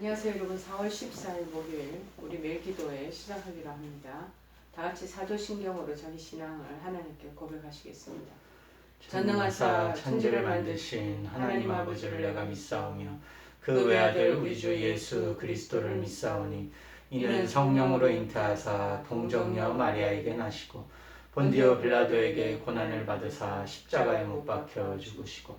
안녕하세요 여러분 4월 14일 목요일 우리 매일 기도회 시작하기로 합니다. 다 같이 사도신경으로 자기 신앙을 하나님께 고백하시겠습니다. 전능하사 천지를 만드신 하나님 아버지를 내가 믿사오며 그 외아들 우리 주 예수 그리스도를 믿사오니 이는 성령으로 잉태하사 동정녀 마리아에게 나시고 본디오 빌라도에게 고난을 받으사 십자가에 못 박혀 죽으시고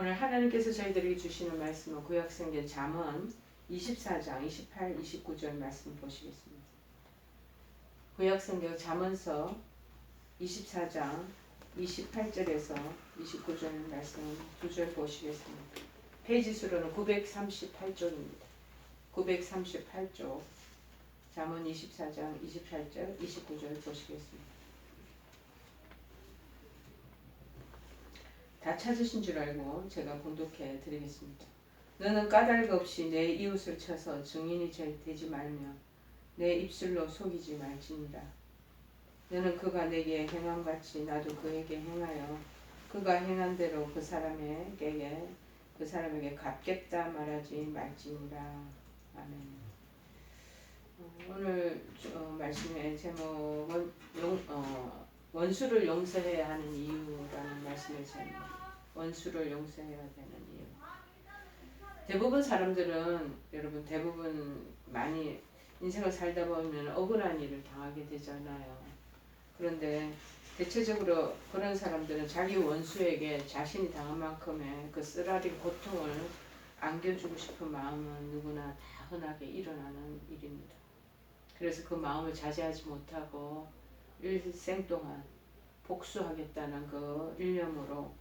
오늘 하나님께서 저희들에게 주시는 말씀은 구약성경 잠언 24장 28, 29절 말씀 보시겠습니다. 구약성경 잠언서 24장 28절에서 29절 말씀 두 절 보시겠습니다. 페이지 수로는 938쪽입니다. 938쪽 잠언 24장 28절 29절 보시겠습니다. 다 찾으신 줄 알고 제가 공독해 드리겠습니다. 너는 까닭 없이 내 이웃을 쳐서 증인이 되지 말며 내 입술로 속이지 말지니라. 너는 그가 내게 행한 같이 나도 그에게 행하여 그가 행한 대로 그 사람에게 그 사람에게 갚겠다 말하지 말지니라. 아멘. 어, 오늘 어, 말씀의 제목은 용, 어, 원수를 용서해야 하는 이유라는 말씀을 제목. 원수를 용서해야 되는 이유. 대부분 사람들은 여러분 대부분 많이 인생을 살다 보면 억울한 일을 당하게 되잖아요. 그런데 대체적으로 그런 사람들은 자기 원수에게 자신이 당한 만큼의 그 쓰라린 고통을 안겨주고 싶은 마음은 누구나 다 흔하게 일어나는 일입니다. 그래서 그 마음을 자제하지 못하고 일생 동안 복수하겠다는 그 일념으로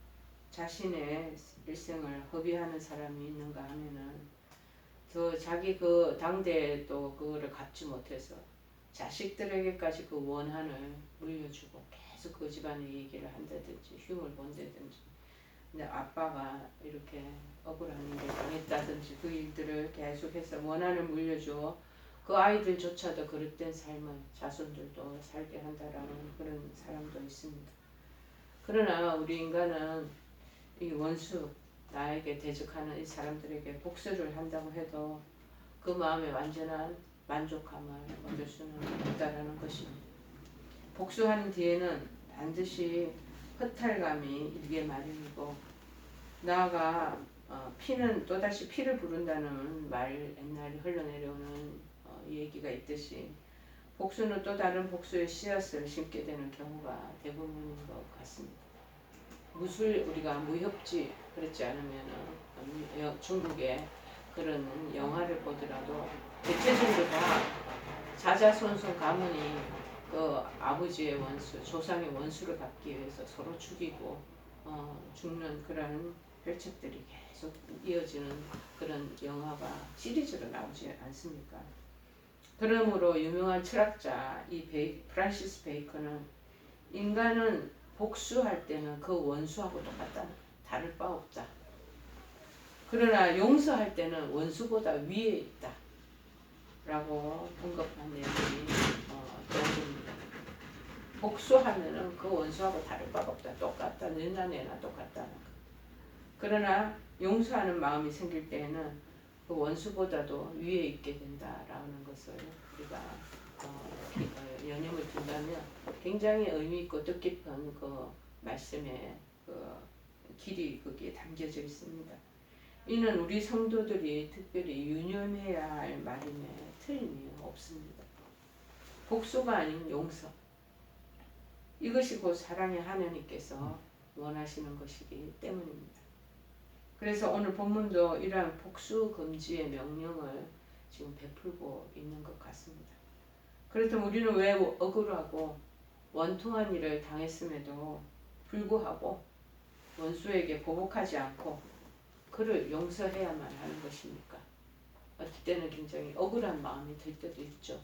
자신의 일생을 허비하는 사람이 있는가 하면은 더 자기 그 당대에도 그거를 갚지 못해서 자식들에게까지 그 원한을 물려주고 계속 그 집안의 얘기를 한다든지 흉을 본다든지 근데 아빠가 이렇게 억울한 일을 당했다든지 그 일들을 계속해서 원한을 물려줘 그 아이들조차도 그릇된 삶을 자손들도 살게 한다라는 그런 사람도 있습니다. 그러나 우리 인간은 이 원수 나에게 대적하는 이 사람들에게 복수를 한다고 해도 그 마음에 완전한 만족감을 얻을 수는 없다라는 것입니다. 복수하는 뒤에는 반드시 허탈감이 일게 마련이고 나아가 어, 피는 또다시 피를 부른다는 말 옛날에 흘러내려오는 어, 얘기가 있듯이 복수는 또 다른 복수의 씨앗을 심게 되는 경우가 대부분인 것 같습니다. 무술 우리가 무협지 그렇지 않으면은 음, 중국의 그런 영화를 보더라도 대체적으로 다 자자손손 가문이 그 아버지의 원수, 조상의 원수를 갚기 위해서 서로 죽이고 어, 죽는 그런 펼책들이 계속 이어지는 그런 영화가 시리즈로 나오지 않습니까? 그러므로 유명한 철학자 이 베이, 프란시스 베이컨은 인간은 복수할 때는 그 원수하고 똑같다. 다를 바 없다. 그러나 용서할 때는 원수보다 위에 있다. 라고 언급한 내용이 어, 떠오릅니다. 복수하면은 그 원수하고 다를 바가 없다. 똑같다. 내나 내나 똑같다는 거. 그러나 용서하는 마음이 생길 때에는 그 원수보다도 위에 있게 된다라는 것을 우리가 어, 어, 연임을 둔다면 굉장히 의미 있고 뜻깊은 그 말씀의 그 길이 거기에 담겨져 있습니다. 이는 우리 성도들이 특별히 유념해야 할 말임에 틀림이 없습니다. 복수가 아닌 용서. 이것이 곧 사랑의 하나님께서 원하시는 것이기 때문입니다. 그래서 오늘 본문도 이러한 복수 금지의 명령을 지금 베풀고 있는 것 같습니다. 그렇다면 우리는 왜 억울하고 원통한 일을 당했음에도 불구하고 원수에게 보복하지 않고 그를 용서해야만 하는 것입니까? 어떨 때는 굉장히 억울한 마음이 들 때도 있죠.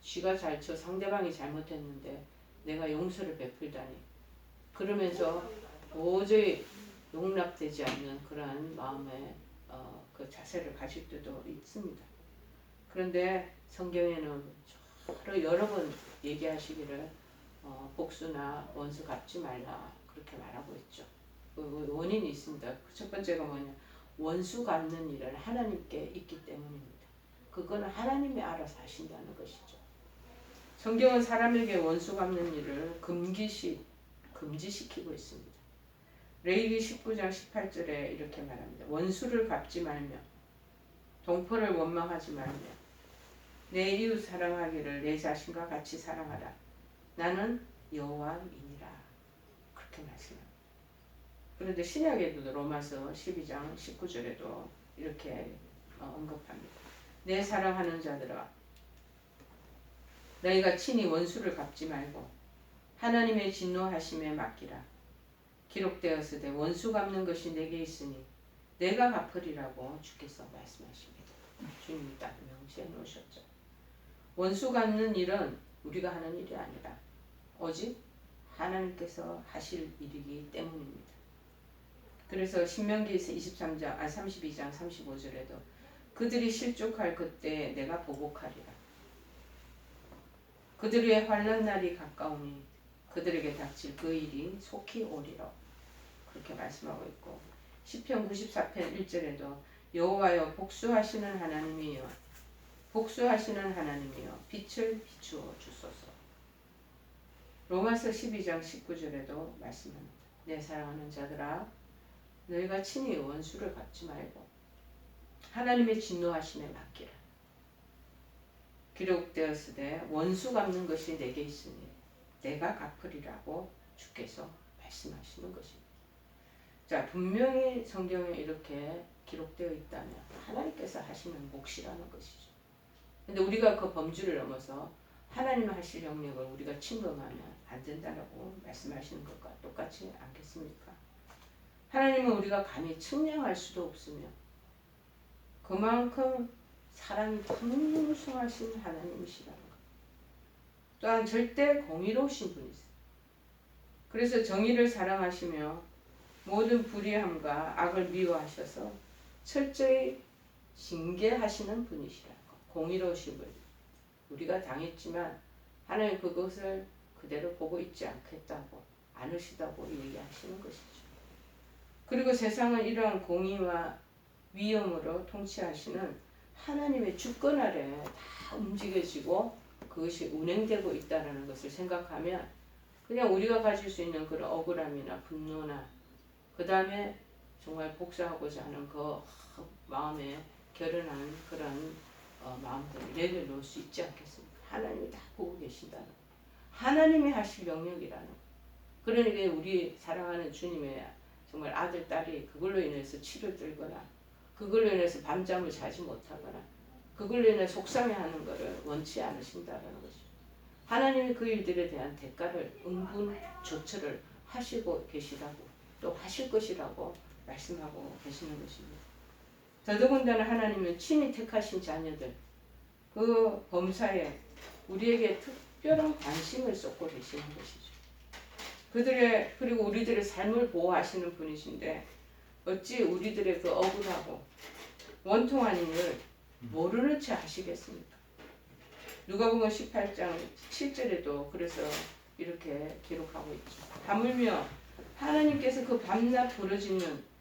쥐가 잘 쳐 상대방이 잘못했는데 내가 용서를 베풀다니 그러면서 도저히 용납되지 않는 그러한 마음의 어, 그 자세를 가질 때도 있습니다. 그런데 성경에는 여러, 여러 번 얘기하시기를 어, 복수나 원수 갚지 말라 그렇게 말하고 있죠. 그 원인이 있습니다. 그첫 번째가 뭐냐 원수 갚는 일은 하나님께 있기 때문입니다. 그거는 하나님이 알아서 하신다는 것이죠. 성경은 사람에게 원수 갚는 일을 금기시 금지시키고 있습니다. 레이기 19장 18절에 이렇게 말합니다. 원수를 갚지 말며 동포를 원망하지 말며 내 이웃 사랑하기를 내 자신과 같이 사랑하라. 나는 여호와이니라. 그렇게 말씀합니다. 그런데 신약에도 로마서 12장 19절에도 이렇게 어, 언급합니다. 내 사랑하는 자들아 너희가 친히 원수를 갚지 말고 하나님의 진노하심에 맡기라. 기록되었으되 원수 갚는 것이 내게 있으니 내가 갚으리라고 주께서 말씀하십니다. 주님이 딱 명시해 놓으셨죠. 원수 갚는 일은 우리가 하는 일이 아니라 오직 하나님께서 하실 일이기 때문입니다. 그래서 신명기에서 23장 아 32장 35절에도 그들이 실족할 그때 내가 보복하리라. 그들의 환란 날이 가까우니 그들에게 닥칠 그 일이 속히 오리라. 그렇게 말씀하고 있고 시편 94편 1절에도 여호와여 복수하시는 하나님이여 복수하시는 하나님이여 빛을 비추어 주소서. 로마서 12장 19절에도 말씀합니다. 내 사랑하는 자들아 너희가 친히 원수를 갚지 말고 하나님의 진노하심에 맡기라. 기록되었으되 원수 갚는 것이 내게 있으니 내가 갚으리라고 주께서 말씀하시는 것입니다. 자 분명히 성경에 이렇게 기록되어 있다면 하나님께서 하시는 몫이라는 것이죠. 근데 우리가 그 범주를 넘어서 하나님 하실 영역을 우리가 침범하면 안 된다라고 말씀하시는 것과 똑같지 않겠습니까? 하나님은 우리가 감히 측량할 수도 없으며 그만큼 사랑이 풍성하신 하나님이시라는 것. 또한 절대 공의로우신 분이세요. 그래서 정의를 사랑하시며 모든 불의함과 악을 미워하셔서 철저히 징계하시는 분이시라는 것. 공의로우신 분. 우리가 당했지만 하나님 그것을 그대로 보고 있지 않겠다고 않으시다고 얘기하시는 것이죠. 그리고 세상은 이러한 공의와 위험으로 통치하시는 하나님의 주권 아래 다 움직여지고 그것이 운행되고 있다는 것을 생각하면 그냥 우리가 가질 수 있는 그런 억울함이나 분노나 그 다음에 정말 복수하고자 하는 그 마음에 결연한 그런 어, 마음들을 내려놓을 수 있지 않겠습니까? 하나님이 다 보고 계신다는 거. 하나님이 하실 영역이라는 거. 그러니까 우리 사랑하는 주님의 정말 아들, 딸이 그걸로 인해서 치를 들거나 그걸로 인해서 밤잠을 자지 못하거나 그걸로 인해 속상해하는 것을 원치 않으신다는 것이죠. 하나님이 그 일들에 대한 대가를 응분 조처를 하시고 계시다고 또 하실 것이라고 말씀하고 계시는 것입니다. 더더군다나 하나님은 친히 택하신 자녀들 그 범사에 우리에게 특별한 관심을 쏟고 계시는 것이죠. 그들의 그리고 우리들의 삶을 보호하시는 분이신데 어찌 우리들의 그 억울하고 원통한 일을 모르는 채 하시겠습니까? 누가복음 18장 7절에도 그래서 이렇게 기록하고 있죠. 하물며 하나님께서 그 밤낮 부르짖는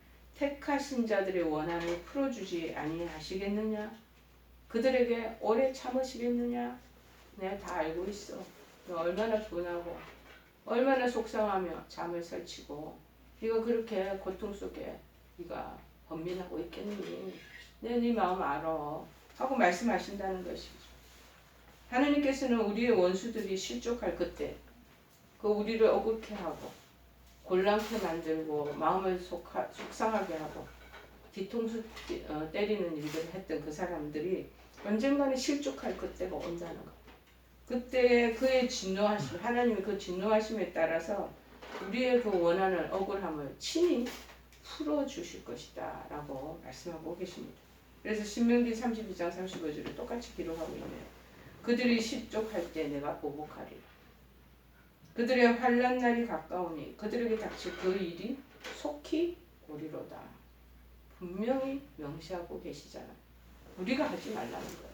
택하신 자들의 원한을 풀어주지 아니하시겠느냐? 그들에게 오래 참으시겠느냐? 내가 다 알고 있어. 너 얼마나 분하고 얼마나 속상하며 잠을 설치고 네가 그렇게 고통 속에 네가 번민하고 있겠니? 내 네 마음 알아. 하고 말씀하신다는 것이죠. 하나님께서는 우리의 원수들이 실족할 그때 그 우리를 억울케 하고 곤란케 만들고 마음을 속하, 속상하게 하고 뒤통수 어, 때리는 일들을 했던 그 사람들이 언젠가는 실족할 그때가 온다는 것. 그때 그의 진노하심, 하나님의 그 진노하심에 따라서 우리의 그 원한을 억울함을 친히 풀어 주실 것이다 라고 말씀하고 계십니다. 그래서 신명기 32장 35절을 똑같이 기록하고 있네요. 그들이 실족할 때 내가 보복하리라. 그들의 환란 날이 가까우니 그들에게 닥칠 그 일이 속히 오리로다. 분명히 명시하고 계시잖아. 우리가 하지 말라는 거야.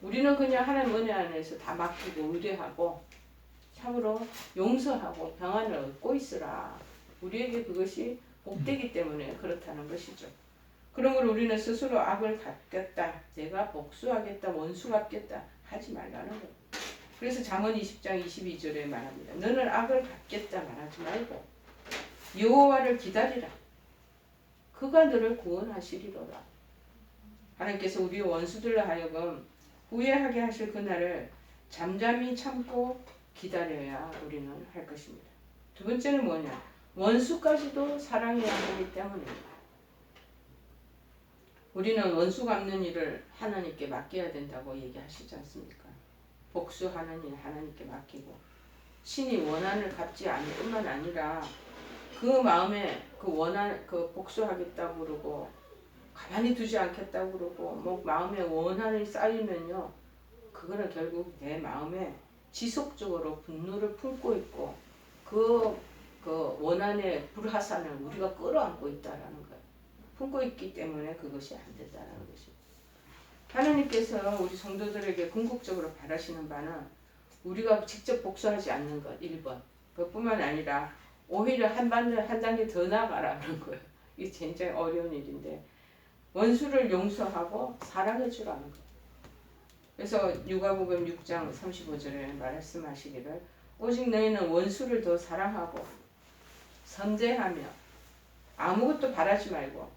우리는 그냥 하나님 은혜 안에서 다 맡기고 의뢰하고 참으로 용서하고 평안을 얻고 있으라. 우리에게 그것이 복되기 때문에 그렇다는 것이죠. 그러므로 우리는 스스로 악을 갚겠다. 내가 복수하겠다. 원수 갚겠다. 하지 말라는 거예요. 그래서 잠언 20장 22절에 말합니다. 너는 악을 갚겠다 말하지 말고 여호와를 기다리라. 그가 너를 구원하시리로다. 하나님께서 우리 원수들로 하여금 후회하게 하실 그날을 잠잠히 참고 기다려야 우리는 할 것입니다. 두 번째는 뭐냐? 원수까지도 사랑해야 하기 때문입니다. 우리는 원수 갚는 일을 하나님께 맡겨야 된다고 얘기하시지 않습니까? 복수하는 일 하나님께 맡기고 신이 원한을 갚지 않을 뿐만 아니라 그 마음에 그 원한 그 복수하겠다고 그러고 가만히 두지 않겠다고 그러고 뭐 마음에 원한이 쌓이면요 그거는 결국 내 마음에 지속적으로 분노를 품고 있고 그, 그 원한의 불화산을 우리가 끌어안고 있다라는 거예요. 품고 있기 때문에 그것이 안 된다는 것입니다. 하나님께서 우리 성도들에게 궁극적으로 바라시는 바는 우리가 직접 복수하지 않는 것 1번 그뿐만 아니라 오히려 한, 반, 한 단계 더 나아가라는 거예요. 이게 굉장히 어려운 일인데 원수를 용서하고 사랑해 주라는 거예요. 그래서 누가복음 6장 35절에 말씀하시기를 오직 너희는 원수를 더 사랑하고 선제하며 아무것도 바라지 말고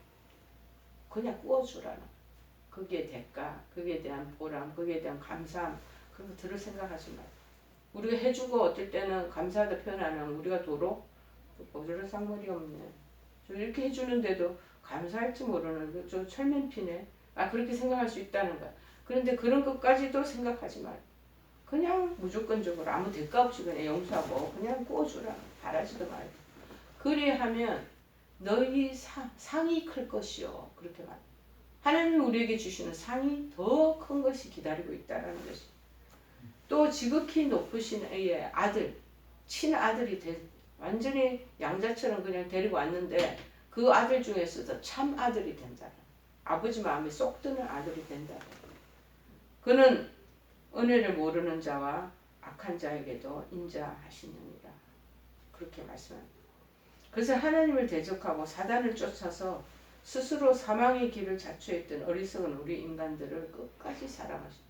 그냥 구워주라는 거기에 대가, 거기에 대한 보람, 거기에 대한 감사함 그런 거 들을 생각하지 말고 우리가 해주고 어떨 때는 감사하다 표현하면 우리가 도로 어저런 상물이 없네. 저 이렇게 해주는데도 감사할지 모르는 그저 철면피네. 아 그렇게 생각할 수 있다는 거야. 그런데 그런 것까지도 생각하지 말고 그냥 무조건적으로 아무 대가 없이 그냥 용서하고 그냥 구워주라. 바라지도 말고. 그리하면 너희 상, 상이 클 것이요. 그렇게 말 하나님이 우리에게 주시는 상이 더 큰 것이 기다리고 있다라는 것이 또 지극히 높으신 의 아들 친아들이 될 완전히 양자처럼 그냥 데리고 왔는데 그 아들 중에서도 참 아들이 된다. 아버지 마음에 쏙 드는 아들이 된다. 그는 은혜를 모르는 자와 악한 자에게도 인자하시느니라. 그렇게 말씀합니다. 그래서 하나님을 대적하고 사단을 쫓아서 스스로 사망의 길을 자초했던 어리석은 우리 인간들을 끝까지 사랑하십니다.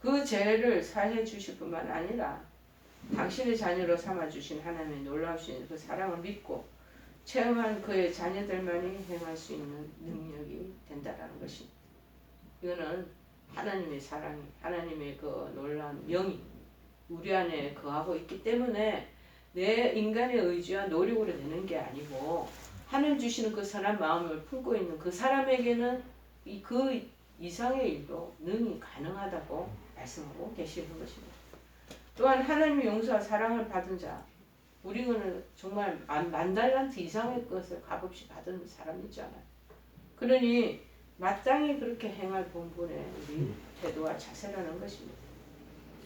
그 죄를 사해 주실 뿐만 아니라 당신의 자녀로 삼아 주신 하나님의 놀라우신 그 사랑을 믿고 체험한 그의 자녀들만이 행할 수 있는 능력이 된다라는 것입니다. 이거는 하나님의 사랑이 하나님의 그 놀라운 명이 우리 안에 거하고 있기 때문에 내 인간의 의지와 노력으로 되는 게 아니고 하늘 주시는 그 선한 마음을 품고 있는 그 사람에게는 이그 이상의 일도 능히 가능하다고 말씀하고 계시는 것입니다. 또한 하나님의 용서와 사랑을 받은 자 우리는 정말 만, 만 달란트 이상의 것을 값없이 받은 사람이잖아요. 그러니 마땅히 그렇게 행할 본분의 우리 태도와 자세라는 것입니다.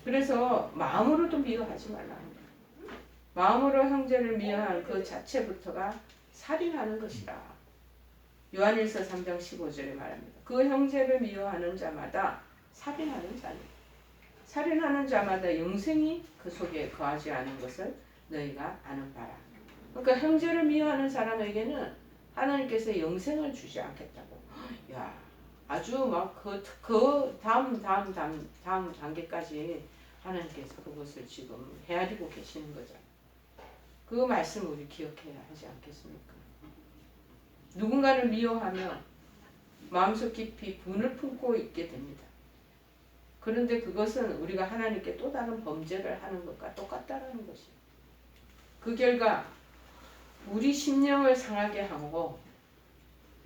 그래서 마음으로도 미워하지 말라 합니다. 마음으로 형제를 미워한 그 자체부터가 살인하는 것이라. 요한일서 3장 15절에 말합니다. 그 형제를 미워하는 자마다 살인하는 자니. 살인하는 자마다 영생이 그 속에 거하지 않은 것을 너희가 아는 바라. 그러니까 형제를 미워하는 사람에게는 하나님께서 영생을 주지 않겠다고. 야, 아주 막그 그 다음 다음 다음 다음 단계까지 하나님께서 그것을 지금 헤아리고 계시는 거죠. 그 말씀 우리 기억해야 하지 않겠습니까? 누군가를 미워하면 마음속 깊이 분을 품고 있게 됩니다. 그런데 그것은 우리가 하나님께 또 다른 범죄를 하는 것과 똑같다는 것이에요. 그 결과 우리 심령을 상하게 하고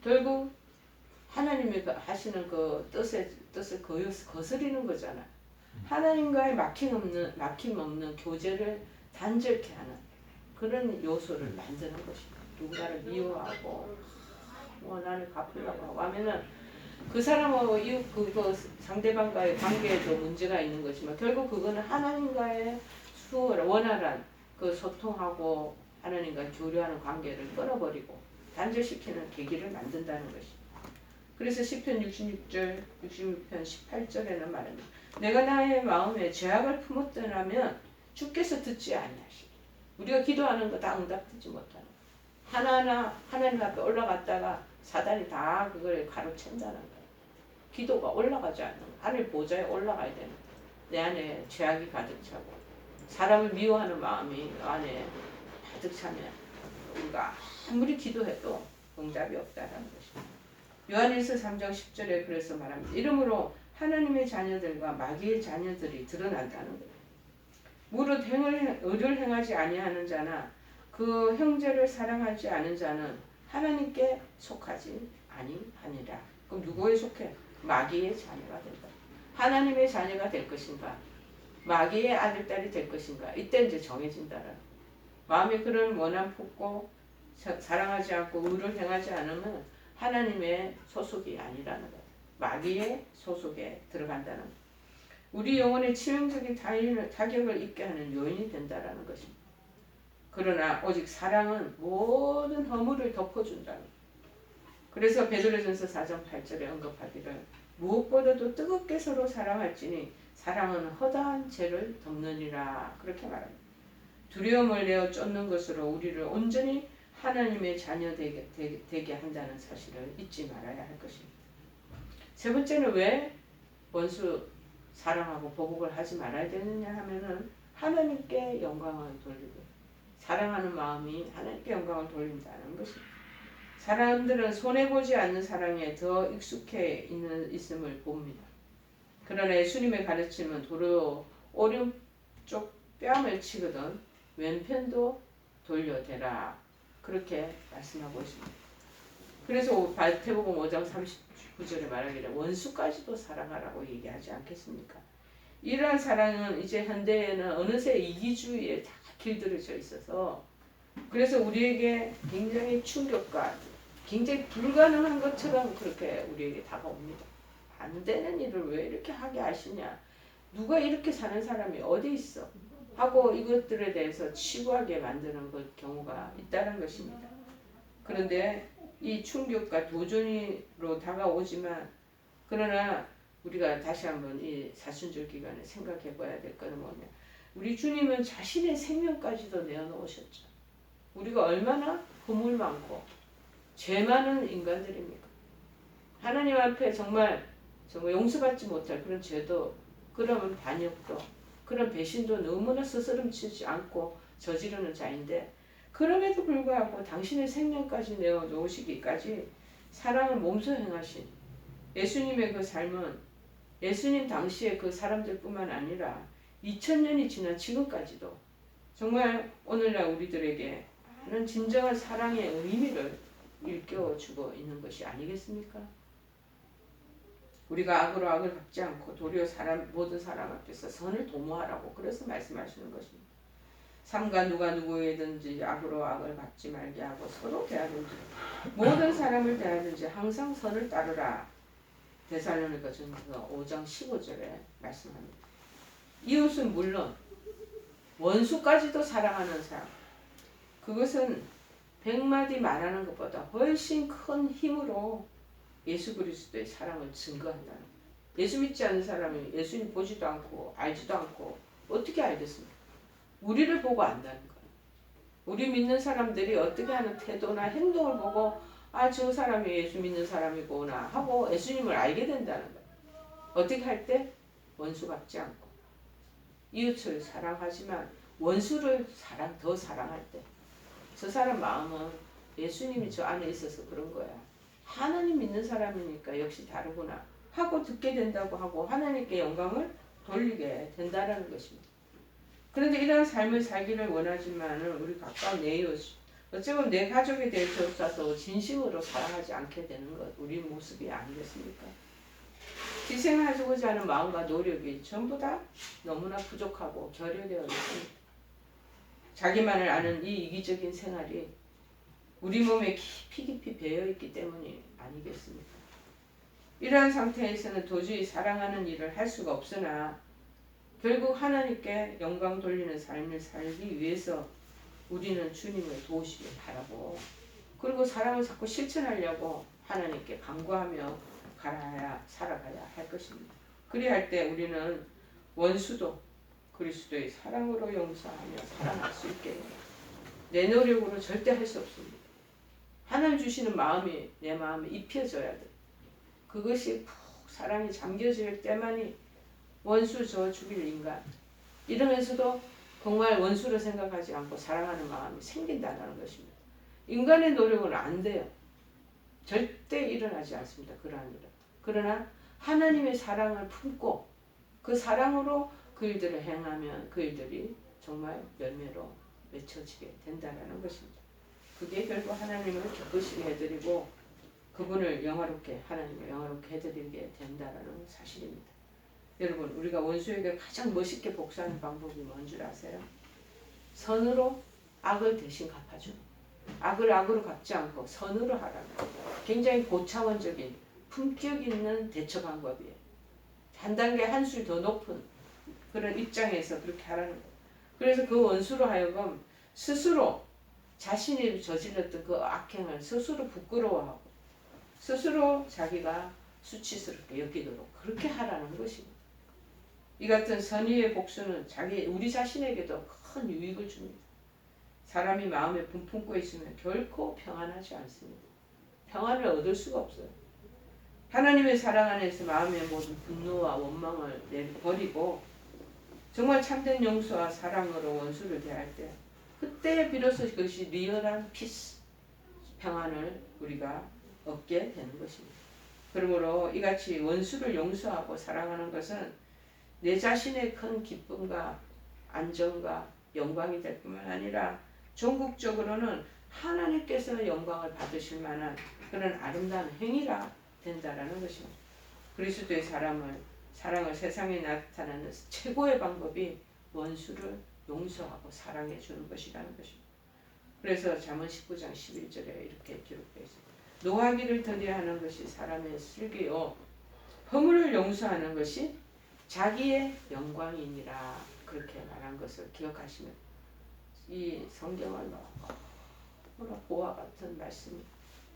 결국 하나님이 그 하시는 그 뜻의 뜻을 거스리는 거잖아. 하나님과의 막힘 없는 막힘 없는 교제를 단절케 하는 그런 요소를 만드는 것입니다. 누군가를 미워하고 뭐 나를 갚으려고 하면은 그 사람하고 이웃 그거 상대방과의 관계에도 문제가 있는 거지만 결국 그거는 하나님과의 수월 원활한 그 소통하고 하나님과 교류하는 관계를 끊어버리고 단절시키는 계기를 만든다는 것이. 그래서 시편 66절, 66편 18절에는 말합니다. 내가 나의 마음에 죄악을 품었더라면 주께서 듣지 아니하시리. 우리가 기도하는 거 다 응답되지 못하는 거. 하나하나 하나님 앞에 올라갔다가 사단이 다 그걸 가로챈다는 거예요. 기도가 올라가지 않는 거예요. 하늘 보좌에 올라가야 되는 거예요. 내 안에 죄악이 가득 차고 사람을 미워하는 마음이 너 안에 가득 차면 우리가 아무리 기도해도 응답이 없다라는 것입니다. 요한일서 3장 10절에 그래서 말합니다. 이러므로 하나님의 자녀들과 마귀의 자녀들이 드러난다는 거예요. 무릇 행을 의를 행하지 아니하는 자나 그 형제를 사랑하지 않은 자는 하나님께 속하지 아니하니라. 그럼 누구에 속해? 마귀의 자녀가 된다. 하나님의 자녀가 될 것인가? 마귀의 아들 딸이 될 것인가? 이때 이제 정해진다라. 마음에 그런 원한 품고 사- 사랑하지 않고 의를 행하지 않으면 하나님의 소속이 아니라는 거예요. 마귀의 소속에 들어간다는 거예요. 우리 영혼의 치명적인 타격을 입게 하는 요인이 된다라는 것입니다. 그러나 오직 사랑은 모든 허물을 덮어준다는 거예요. 그래서 베드로전서 4장 8절에 언급하기를 무엇보다도 뜨겁게 서로 사랑할지니 사랑은 허다한 죄를 덮느니라 그렇게 말합니다. 두려움을 내어 쫓는 것으로 우리를 온전히 하나님의 자녀 되게, 되게, 되게 한다는 사실을 잊지 말아야 할 것입니다. 세 번째는 왜 원수 사랑하고 보복을 하지 말아야 되느냐 하면은 하나님께 영광을 돌리고 사랑하는 마음이 하나님께 영광을 돌린다는 것입니다. 사람들은 손해보지 않는 사랑에 더 익숙해 있는, 있음을 봅니다. 그러나 예수님의 가르침은 도로 오른쪽 뺨을 치거든 왼편도 돌려대라 그렇게 말씀하고 있습니다. 그래서 마태복음 5장 39절에 말하기를 원수까지도 사랑하라고 얘기하지 않겠습니까? 이러한 사랑은 이제 현대에는 어느새 이기주의에 다 길들여져 있어서 그래서 우리에게 굉장히 충격과 굉장히 불가능한 것처럼 그렇게 우리에게 다가옵니다. 안 되는 일을 왜 이렇게 하게 하시냐? 누가 이렇게 사는 사람이 어디 있어? 하고 이것들에 대해서 치부하게 만드는 그 경우가 있다는 것입니다. 그런데 이 충격과 도전으로 다가오지만 그러나 우리가 다시 한번 이 사순절 기간에 생각해 봐야 될 것은 뭐냐. 우리 주님은 자신의 생명까지도 내어놓으셨죠. 우리가 얼마나 허물 많고 죄 많은 인간들입니까? 하나님 앞에 정말 정말 용서받지 못할 그런 죄도 그러면 반역도 그런 배신도 너무나 스스럼치지 않고 저지르는 자인데 그럼에도 불구하고 당신의 생명까지 내어 놓으시기까지 사랑을 몸소 행하신 예수님의 그 삶은 예수님 당시의 그 사람들뿐만 아니라 2000년이 지난 지금까지도 정말 오늘날 우리들에게 많은 진정한 사랑의 의미를 일깨워 주고 있는 것이 아니겠습니까? 우리가 악으로 악을 갚지 않고 도리어 사람 모든 사람 앞에서 선을 도모하라고 그래서 말씀하시는 것입니다. 삼가 누가 누구에든지 악으로 악을 갚지 말게 하고 서로 대하든지 모든 사람을 대하든지 항상 선을 따르라. 대살로니가 전서 5장 15절에 말씀합니다. 이웃은 물론 원수까지도 사랑하는 사람. 그것은 백마디 말하는 것보다 훨씬 큰 힘으로 예수 그리스도의 사랑을 증거한다는 거예요. 예수 믿지 않는 사람이 예수님 보지도 않고 알지도 않고 어떻게 알겠습니까? 우리를 보고 안다는 거예요. 우리 믿는 사람들이 어떻게 하는 태도나 행동을 보고 아 저 사람이 예수 믿는 사람이구나 하고 예수님을 알게 된다는 거예요. 어떻게 할 때? 원수 갚지 않고 이웃을 사랑하지만 원수를 사랑 더 사랑할 때 저 사람 마음은 예수님이 저 안에 있어서 그런 거야. 하나님 믿는 사람이니까 역시 다르구나 하고 듣게 된다고 하고 하나님께 영광을 돌리게 된다라는 것입니다. 그런데 이런 삶을 살기를 원하지만은 우리 가까운 내 이웃 어쩌면 내 가족에 대해서 진심으로 사랑하지 않게 되는 것 우리 모습이 아니겠습니까? 희생하고자 하는 마음과 노력이 전부 다 너무나 부족하고 결여되어 있습니다. 자기만을 아는 이 이기적인 생활이 우리 몸에 깊이 깊이 배어 있기 때문이 아니겠습니까? 이러한 상태에서는 도저히 사랑하는 일을 할 수가 없으나 결국 하나님께 영광 돌리는 삶을 살기 위해서 우리는 주님을 도우시길 바라고 그리고 사랑을 자꾸 실천하려고 하나님께 간구하며 갈아야 살아가야 할 것입니다. 그리할 때 우리는 원수도 그리스도의 사랑으로 용서하며 살아날 수 있게. 내 노력으로 절대 할 수 없습니다. 하나님 주시는 마음이 내 마음에 입혀져야 돼. 그것이 푹 사랑이 잠겨질 때만이 원수 저 죽일 인간 이러면서도 정말 원수로 생각하지 않고 사랑하는 마음이 생긴다는 것입니다. 인간의 노력은 안 돼요. 절대 일어나지 않습니다. 그러한 일은. 그러나 하나님의 사랑을 품고 그 사랑으로 그 일들을 행하면 그 일들이 정말 열매로 맺혀지게 된다는 것입니다. 그게 결국 하나님을 기쁘시게 해드리고 그분을 영화롭게 하나님을 영화롭게 해드리게 된다는 사실입니다. 여러분 우리가 원수에게 가장 멋있게 복수하는 방법이 뭔 줄 아세요? 선으로 악을 대신 갚아주는 악을 악으로 갚지 않고 선으로 하라는 거. 굉장히 고차원적인 품격 있는 대처 방법이에요. 한 단계 한술 더 높은 그런 입장에서 그렇게 하라는 거예요. 그래서 그 원수로 하여금 스스로 자신이 저질렀던 그 악행을 스스로 부끄러워하고 스스로 자기가 수치스럽게 여기도록 그렇게 하라는 것입니다. 이 같은 선의의 복수는 자기 우리 자신에게도 큰 유익을 줍니다. 사람이 마음에 분품고 있으면 결코 평안하지 않습니다. 평안을 얻을 수가 없어요. 하나님의 사랑 안에서 마음의 모든 분노와 원망을 내버리고 정말 참된 용서와 사랑으로 원수를 대할 때 그때 비로소 그것이 리얼한 피스 평안을 우리가 얻게 되는 것입니다. 그러므로 이같이 원수를 용서하고 사랑하는 것은 내 자신의 큰 기쁨과 안정과 영광이 될 뿐만 아니라 전국적으로는 하나님께서 영광을 받으실 만한 그런 아름다운 행위가 된다라는 것입니다. 그리스도의 사람을 사랑을 세상에 나타내는 최고의 방법이 원수를 용서하고 사랑해 주는 것이라는 것입니다. 그래서 잠언 19장 11절에 이렇게 기록되어 있습니다. 노하기를 더디하는 것이 사람의 슬기요 허물을 용서하는 것이 자기의 영광이니라 그렇게 말한 것을 기억하시면 이 성경은 너무나 보와 같은 말씀이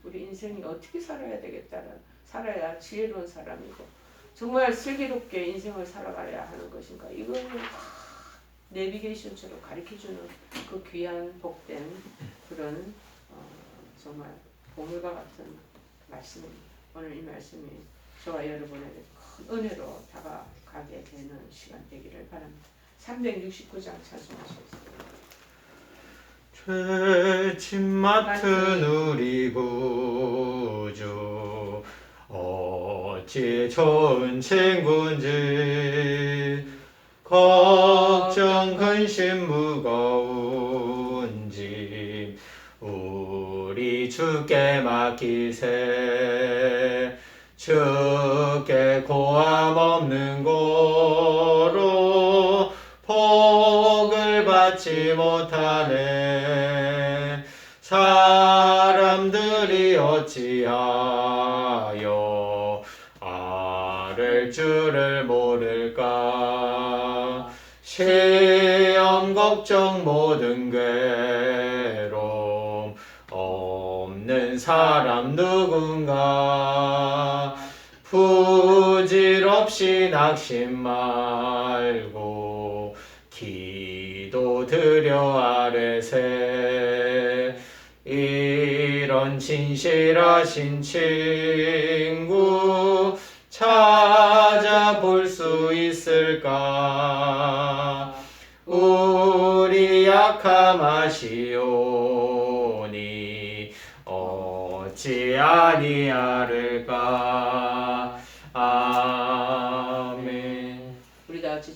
우리 인생이 어떻게 살아야 되겠다는 살아야 지혜로운 사람이고 정말 슬기롭게 인생을 살아가야 하는 것인가 이거는 내비게이션처럼 가르쳐주는 그 귀한 복된 그런 어, 정말 보물과 같은 말씀입니다. 오늘 이 말씀이 저와 여러분에게 큰 은혜로 다가 가게 되는 시간 되기를 바랍니다. 369장 찬송하시겠습니다. 죄짐 맡은 우리 구주 어찌 좋은 친구인지 걱정 근심 무거운 짐 우리 주께 맡기세 주께 고함 없는 고로 복을 받지 못하네. 사람들이 어찌하여 아를 줄을 모를까? 시험 걱정 모든 괴로움 없는 사람 누군가 없이 낙심 말고 기도 드려 아래세. 이런 진실하신 친구 찾아볼 수 있을까? 우리 약함 아시오니 어찌 아니하를까